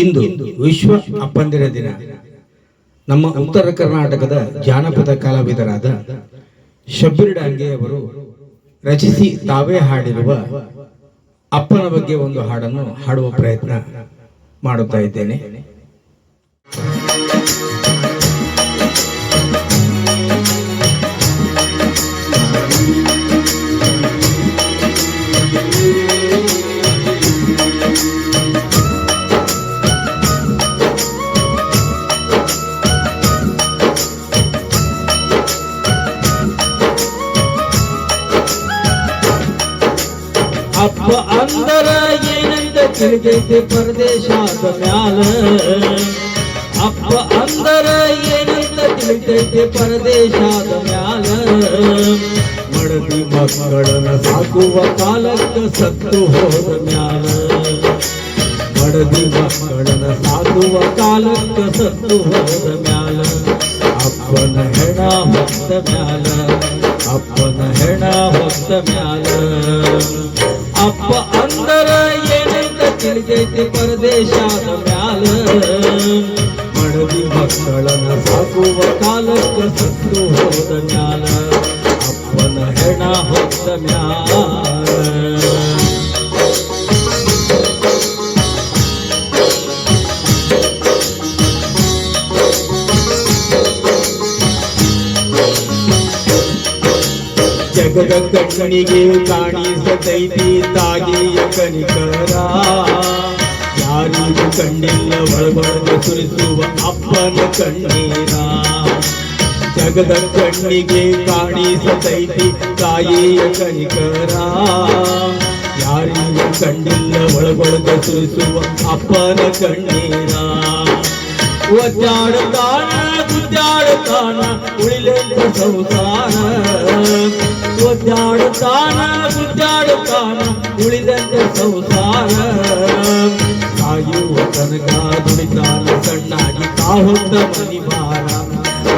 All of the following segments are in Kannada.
ಇಂದು ವಿಶ್ವ ಅಪ್ಪಂದಿರ ದಿನ. ನಮ್ಮ ಉತ್ತರ ಕರ್ನಾಟಕದ ಜಾನಪದ ಕಲಾವಿದರಾದ ಶಬ್ಬೀರ್ ಡಾಂಗೆ ಅವರು ರಚಿಸಿ ತಾವೇ ಹಾಡಿರುವ ಅಪ್ಪನ ಬಗ್ಗೆ ಒಂದು ಹಾಡನ್ನು ಹಾಡುವ ಪ್ರಯತ್ನ ಮಾಡುತ್ತಾ ಇದ್ದೇನೆ. ಅಪ್ಪ ಅಂದರ ಏನಂತ ತಿಳಿದೈತೆ ಪರದೇಶಾದ ಮ್ಯಾಲ. ಅಪ್ಪ ಅಂದರ ಏನಂತ ತಿಳಿದೈತೆ ಪರದೇಶಾದ ಮ್ಯಾಲ. ಮಡದಿ ಮಕ್ಕಳನ್ನ ಸಾಕುವ ಕಾಲಕ್ಕ ಸತ್ತು ಹೋದ ಮ್ಯಾಲ. ಮಡದಿ ಮಕ್ಕಳನ್ನ ಸಾಕುವ ಕಾಲಕ್ಕ ಸತ್ತು ಹೋದ ಮ್ಯಾಲ. ಅಪ್ಪನ ಹೆಣ ಹೊತ್ತ ಮ್ಯಾಲ. ಅಪ್ಪನ ಹೆಣ ಹೊತ್ತ ಮ್ಯಾಲ. ಅಪ್ಪ ಅಂದರ ಏನಂತ ತಿಳಿದೈತಿ ಪರದೇಶದ ಮ್ಯಾಲ. ಮಡದಿ ಮಕ್ಕಳನ್ನ ಸಾಕುವ ಕಾಲಕ್ಕ ಸತ್ತು ಹೋದ ಮ್ಯಾಲ. ಅಪ್ಪನ ಹೆಣ ಹೊತ್ತ ಮ್ಯಾಲ. ಜಗದ ಕಣ್ಣಿಗೆ ಕಾಣಿಸತೈತಿ ತಾಗಿಯ ಕನಿಕರ. ಯಾರಿಗೂ ಕಣ್ಣಿಲ್ಲ ಒಳಬಳಗ ಸುರಿಸುವ ಅಪ್ಪನ ಕಣ್ಣೀರ. ಜಗದ ಕಣ್ಣಿಗೆ ಕಾಣಿಸತೈತಿ ತಾಯಿಯ ಕನಿಕರ. ಯಾರಿಗೂ ಕಣ್ಣಿಲ್ಲ ಒಳಗೊಳಗ ಸುರಿಸುವ ಅಪ್ಪನ ಕಣ್ಣೀರ. ಒದ್ದಾಡುತ್ತಾನ ಗುದ್ದಾಡುತ್ತಾನ ಉಳಿಲೆಂದ ಸಂಸಾರ ಒದ್ದಾಡುತ್ತಾನ ಗುದ್ದಾಡುತ್ತಾನ ಉಳಿದಂತ ಸಂಸಾರ ಕಾಯುವ ತನಕ ದುಡಿತಾನ ಸಣ್ಣಾಗಿ ತಾಹೊಂದ ಮನಿಮಾರ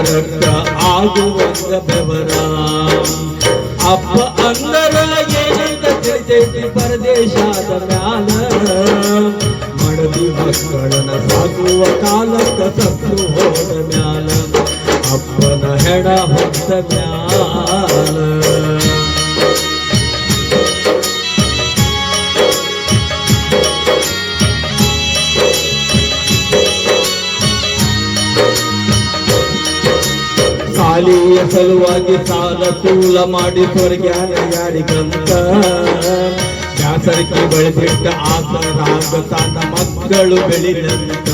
ರಕ್ತ ಆಗುವಂತ ಬೆವರ ಅಪ್ಪ ಅಂದರ ಏನಂತ ತಿಳಿದೈತಿ ಪರದೇಶಾದ ಮ್ಯಾಲ ಮಡದಿ ಮಕ್ಕಳನ್ನ ಸಾಕುವ ಕಾಲಕ್ಕ ಸತ್ತು ಹೋದ ಮ್ಯಾಲ, ಅಪ್ಪನ ಹೆಡ ಹೊತ್ತ ಮ್ಯಾಲ. ಸಾಲಿಯ ಸಲುವಾಗಿ ಸಾಲ ತೂಲ ಮಾಡಿ ಸ್ವರ್ಗ್ಯಾನ ಯಾರಿಗಂತ. ಬ್ಯಾಸರಿಕೆ ಬೆಳೆದಿಟ್ಟ ಆಸರಾಗ ತನ್ನ ಮಕ್ಕಳು ಬೆಳಿದಂತ.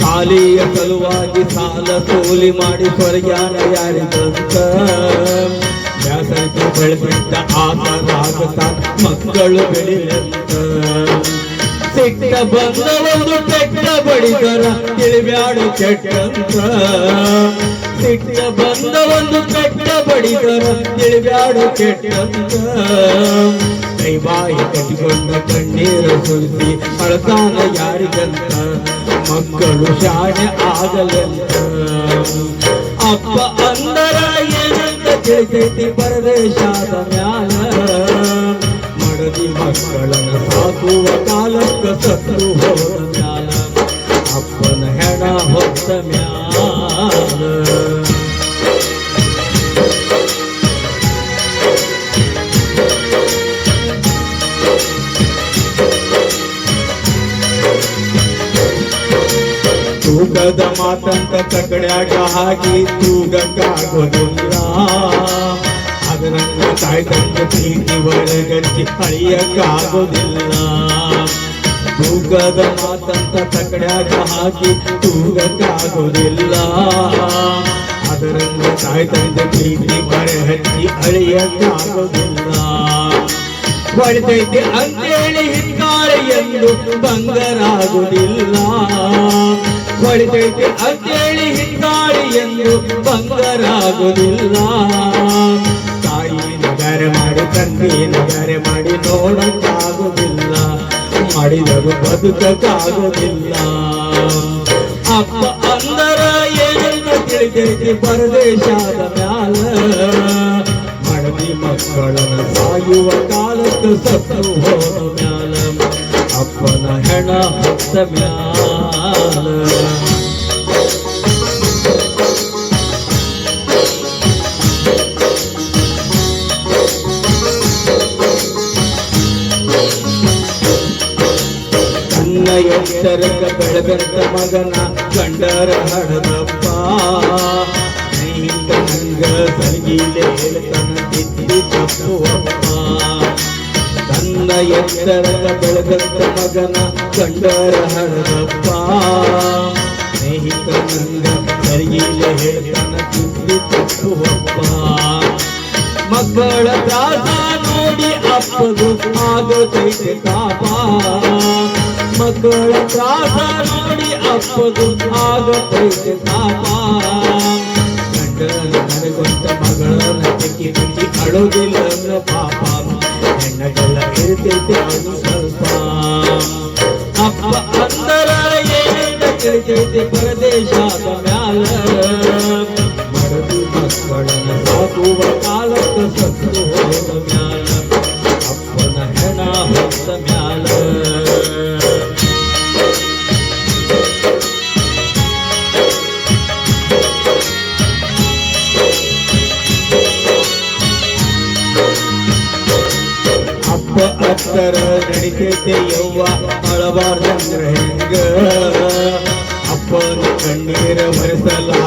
ಸಾಲಿಯ ಸಲುವಾಗಿ ಸಾಲ ಸೋಲಿ ಮಾಡಿ ಸ್ವರ್ಗಾನ ಯಾರಿದಂತ ಬ್ಯಾಸರಿಕೆ ಬೆಳೆದಿಟ್ಟ ಆಸರಾಗ ತನ್ನ ಮಕ್ಕಳು ಬೆಳಿದಂತ. ಸಿಟ್ಟ ಬಂದವನು ಕೆಟ್ಟ ಬಡಿದರ ತಿಳಿಬ್ಯಾಡು ಕೆಟ್ಟಂತ. ಸಿಟ್ಟ ಬಂದವನು ಕೆಟ್ಟ ಬಡಿದರ ತಿಳಿಬ್ಯಾಡು ಕೆಟ್ಟಂತ. ಕೈ ಬಾಯಿ ಕಟ್ಟಿಕೊಂಡ ಕಣ್ಣೀರು ಸುರಿಸಿ ಅಳತಾನ ಯಾರಿಗಂತ? ಮಕ್ಕಳು ಶಾಣೆ ಆಗಲಂತ? ಅಪ್ಪ ಅಂದರ ಏನಂತ ತಿಳಿತೈತಿ ಪರದೇಶಾದ ಮ್ಯಾಲ? ಮಡದಿ ಮಕ್ಕಳನ್ನ ಸಾಕುವ ಕಾಲಕ್ಕ ಸತ್ತು ಹೋದ ಮ್ಯಾಲ? ಅಪ್ಪನ ಹೆಣ ಹೊತ್ತ ಮ್ಯಾಲ? ತೂಗದ ಮಾತಂತ ತಕಡ್ಯಾಗ ಹಾಕಿ ತೂಗಕ್ಕಾಗೋದಿಲ್ಲ ತಾಯಿ ಕಾಯ್ದಂಗ ಪ್ರೀತಿ ಒಳಗಟ್ಟಿ ಅಳಿಯಕ್ಕಾಗೋದಿಲ್ಲ ತೂಗದ ಮಾತಂತ ತಕಡ್ಯಾಗ ಹಾಕಿ ತೂಗಕ್ಕಾಗೋದಿಲ್ಲ ಅದರನ್ನು ತಂದೆ ಪ್ರೀತಿ ಮರೆ ಹಚ್ಚಿ ಅಳಿಯಕ್ಕಾಗೋದಿಲ್ಲ ಹೊಡೆದೈತೆ ಅಂತೇಳಿ ಹಿಂಗಾರ ಎಂದು ಬಂಗರಾಗುವುದಿಲ್ಲ ಹೊಡೆದೈತೆ ಅಂತೇಳಿ ಹಿಂಗಾಳಿ ಎಂದು ಬಂಗರಾಗುವುದಿಲ್ಲ ತಾಯಿ ನಗರ ಮಾಡಿ ತಂದೆ ನಗರೆ ಮಾಡಿ ನೋಡಕ್ಕಾಗುವುದಿಲ್ಲ. ಮಾಡಿದರು ಬದುಕಕ್ಕಾಗುವುದಿಲ್ಲ. ಅಪ್ಪ ಅಂದರ ಏನನ್ನು ತಿಳಿದೈತಿ ಪರದೇಶಾದ ಮ್ಯಾಲ. ಮಡದಿ ಮಕ್ಕಳನ್ನ ಸಾಯುವ ಕಾಲಕ್ಕೆ ಸತ್ತು ಹೋದ ಮ್ಯಾಲ. ಅಪ್ಪನ ಹೆಣ ಹತ್ತ ಮ್ಯಾಲ. ಎತ್ತರಕ ಬೆಳೆದಂತ ಮಗನ ಕಂಡರ ಹಡದಪ್ಪ ಸ್ನೇಹಿತ ನಂಗ ಸರಿಗಿಲೆ ಹೇಳ್ತಾನ ತಿದ್ದಿ ತಪ್ಪುವಪ್ಪ ತನ್ನ ಎತ್ತರದ ಬೆಳಗಂತ ಮಗನ ಕಂಡರ ಹಣದಪ್ಪ ಸ್ನೇಹಿತ ನಂಗ ಸರಿಗಿಲೆ ಹೇಳ್ತಾನ ತಿಂದು ತಪ್ಪುವಪ್ಪ ಮಕ್ಕಳ ತ್ರಾಸ ನೋಡಿ ಅಪ್ಪದು ಆಗತೈತೆ ತಾಪ. ಮಕ್ಕಳ ತ್ರಾಸ ನೋಡಿ ಅಪ್ಪದು ಆಗತೈತೆ ತಾಪ. ಗಂಡನ ನನಗೊಂತ ಮಗಳನ್ನ ತೆಕ್ಕಿ ಬಿಚ್ಚಿ ಅಳೋದಿಲ್ಲ ಪಾಪ. ಹೆಣ್ಣಗೆಲ್ಲ ಇರ್ತೈತೆ ಅದು ಸ್ವಲ್ಪ ಅಪ್ಪ ಅಂದರ ಏನಿಂದ ತಿಳಿತೈತೆ ಪರದೇಶದ ಮ್ಯಾಲ ಮಡದಿ ಮಕ್ಕಳನ್ನ ಸಾಕುವ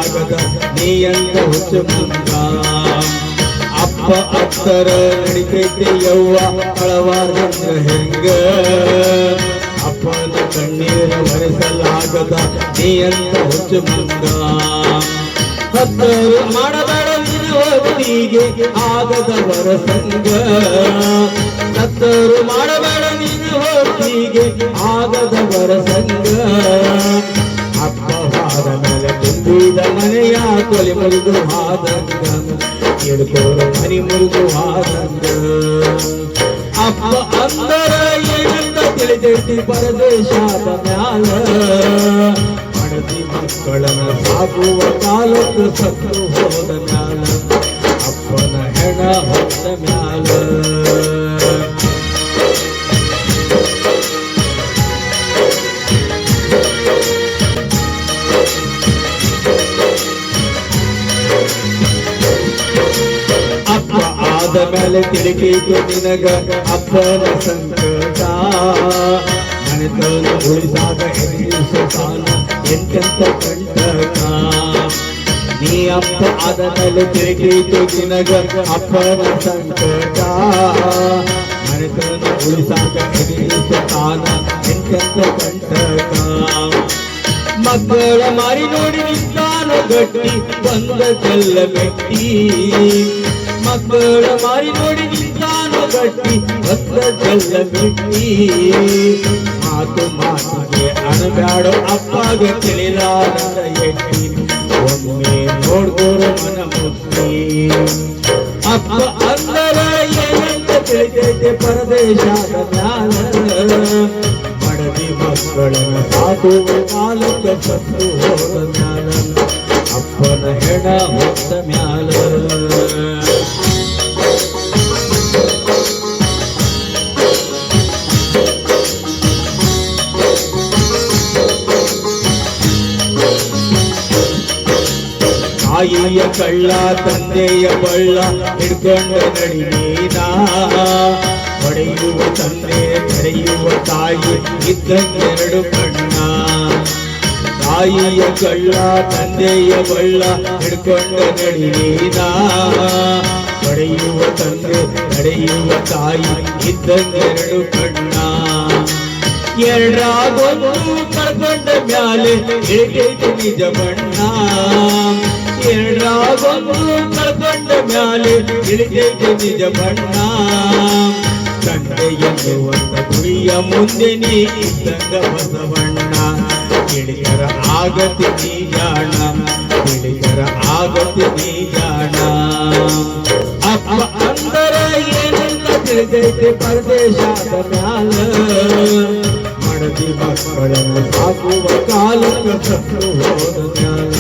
ಒರೆಸಲಾಗದ ನೀಯಂತ ಹುಚ್ಚು ಮುಂದ ಅಪ್ಪ ಅತ್ತರ ನಡಿತೈತೆ ಯವ್ವ ಅಳವಾರ ಹೆಂಗ ಅಪ್ಪನ ಕಣ್ಣೀರ ನೀ ನೀಯಂತ ಹುಚ್ಚು ಮುಂದ ಹತ್ತರು ಮಾಡಬೇಡ ಆಗದ ಆಗದವರ ಸಂಗ ಸತ್ತರು ಮಾಡಬೇಡ ನಿನ್ನ ಆಗದ ಆಗದವರ ಸಂಗ ಅಪ್ಪವಾದ ಮೇಲೆ ತುಂಬಿದ ಮನೆಯ ಕೊಲೆ ಮುರಿದು ಹಾದಂಗ ಹಿಡ್ಕೋರು ಮನಿ ಮುರಿದು ಹಾದಂಗ. ಅಪ್ಪ ಅಂದರ ಏನಂತ ತಿಳಿದೈತಿ ಪರದೇಶದ ಮ್ಯಾಲ. ಮಡದಿ ಮಕ್ಕಳನ್ನ ಸಾಕುವ ಕಾಲಕ್ಕೆ ಸತ್ತು ಹೋದ ಮ್ಯಾಲ. ಅಪ್ಪನ ಹೆಣ ಹೊತ್ತ ಮ್ಯಾಲ. ಮೇಲೆ ತಿಳಿಕೈತು ನಿನಗ ಅಪ್ಪನ ಸಂಕಟ. ಮನೆತನ ಉಳಿಸಾಗ ಎದುರಿಸು ಸಾಲ ಎಂತೆಂತ ಕಂಟಕ. ನೀ ಅಪ್ಪ ಆದ ಮೇಲೆ ತಿಳಿಕೈತು ನಿನಗ ಅಪ್ಪನ ಸಂಕಟ. ಮನೆತನ ಉಳಿಸಾಗ ಎದುರಿಸು ಸಾಲ ಎಂತೆಂತ ಕಂಟಕ. ಮಕ್ಕಳ ಮಾರಿ ನೋಡಿ ನಿಂತಾನು ಗಟ್ಟಿ, ಬಂದ ಚೆಲ್ಲ ಮೆಟ್ಟಿ ಮಕ್ಕಳ ಮಾರಿ ನೋಡಿ ನಿಂತಾನು ಗಟ್ಟಿ, ಭಕ್ತ ಜಲ್ಲ ಬಿಟ್ಟಿ. ಮಾತು ಮಾತಿಗೆ ಅಣಬ್ಯಾಡೋ ಅಪ್ಪಗೆ ತಿಳಿಲಾರದ ಎಟ್ಟಿ ಒಮ್ಮೆ ನೋಡ್ಕೋರು ಮನ ಮುಟ್ಟಿ. ಅಪ್ಪ ಅಂದರ ಏನಂತ ತಿಳಿದೈತೆ ಪರದೇಶದ ಮ್ಯಾಲ ಮಡದಿ ಮಕ್ಕಳನ್ನ ಸಾಕು ಕಾಲಕ್ಕೆ ಸತ್ತು ಹೋದ ಅಪ್ಪನ ಹೆಣ ಹೊತ್ತ ಮ್ಯಾಲ ತಾಯಿಯ ಕಳ್ಳ, ತಂದೆಯ ಬಳ್ಳ, ಹಿಡ್ಕೊಂಡ ನಡಿನೀನ ಪಡೆಯುವ ತಂದೆ ತಡೆಯುವ ತಾಯಿ, ಇದ್ದಂತೆರಡು ಕಣ್ಣ. ತಾಯಿಯ ಕಳ್ಳ, ತಂದೆಯ ಬಳ್ಳ, ಹಿಡ್ಕೊಂಡ ನಡಿನೀನ ಪಡೆಯುವ ತಂದೆ ತಡೆಯುವ ತಾಯಿ, ಇದ್ದಂತೆರಡು ಕಣ್ಣ. ಎರಡಾಗೊಂದು ಕಳ್ಕೊಂಡ ಮ್ಯಾಲೆ ನಿಜ ಬಣ್ಣ. ಎರಡಾಗೊಂದು ಕಳ್ಕೊಂಡ ಮ್ಯಾಲೆ ಇಳಿದೈತೆ ನಿಜ ಬಣ್ಣ ತಂದೆ ಎನ್ನುವಂತ ಗುರಿಯ ಮುಂದೆ ನೀ ಇದ್ದಂಗ ಬಸವಣ್ಣ ಗೆಳೆಯರ ಆಗತಿ ನೀ ಜಾಣ ತಿಳಿಯರ ಆಗತಿ ನೀ ಜಾಣ ಅಪ್ಪ ಅಂದರ ಏನಂತ ತಿಳಿದೈತೆ ಪರದೇಶದ ಮ್ಯಾಲ ಮಡದಿ ಮಕ್ಕಳನ್ನು ಸಾಕುವ ಕಾಲಕ್ಕೆ ಸತ್ತು ಹೋದ ಮ್ಯಾಲ.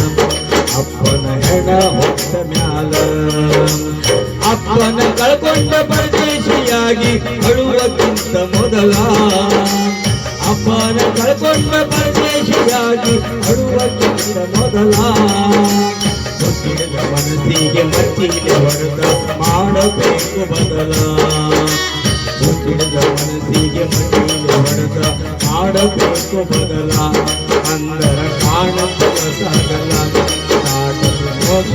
ಅಪ್ಪನ ಹೆಣ ಹೊತ್ತ ಮ್ಯಾಲ. ಅಪ್ಪನ ಕಳ್ಕೊಂಡ ಪರದೇಶಿಯಾಗಿ ಅಳುವಕ್ಕಿಂತ ಮೊದಲ. ಅಪ್ಪನ ಕಳ್ಕೊಂಡ ಪರದೇಶಿಯಾಗಿ ಅಳುವ ಚಂದ ಮೊದಲ. ಗೊತ್ತಿರದ ಮನಸ್ಸಿಗೆ ಮಚ್ಚಿಗೆ ಹೊಡೆದ ಮಾಡಬೇಕು ಬದಲ. ಗೊತ್ತಿರದ ಮನಸ್ಸಿಗೆ ಮಟ್ಟಿಗೆ ಹೊಡೆದ ಮಾಡಬೇಕು ಬದಲ. ಅಂದರ ಕಾಣ ಸಾಗಲ મોક્ષ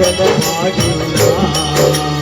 ભાગ્યું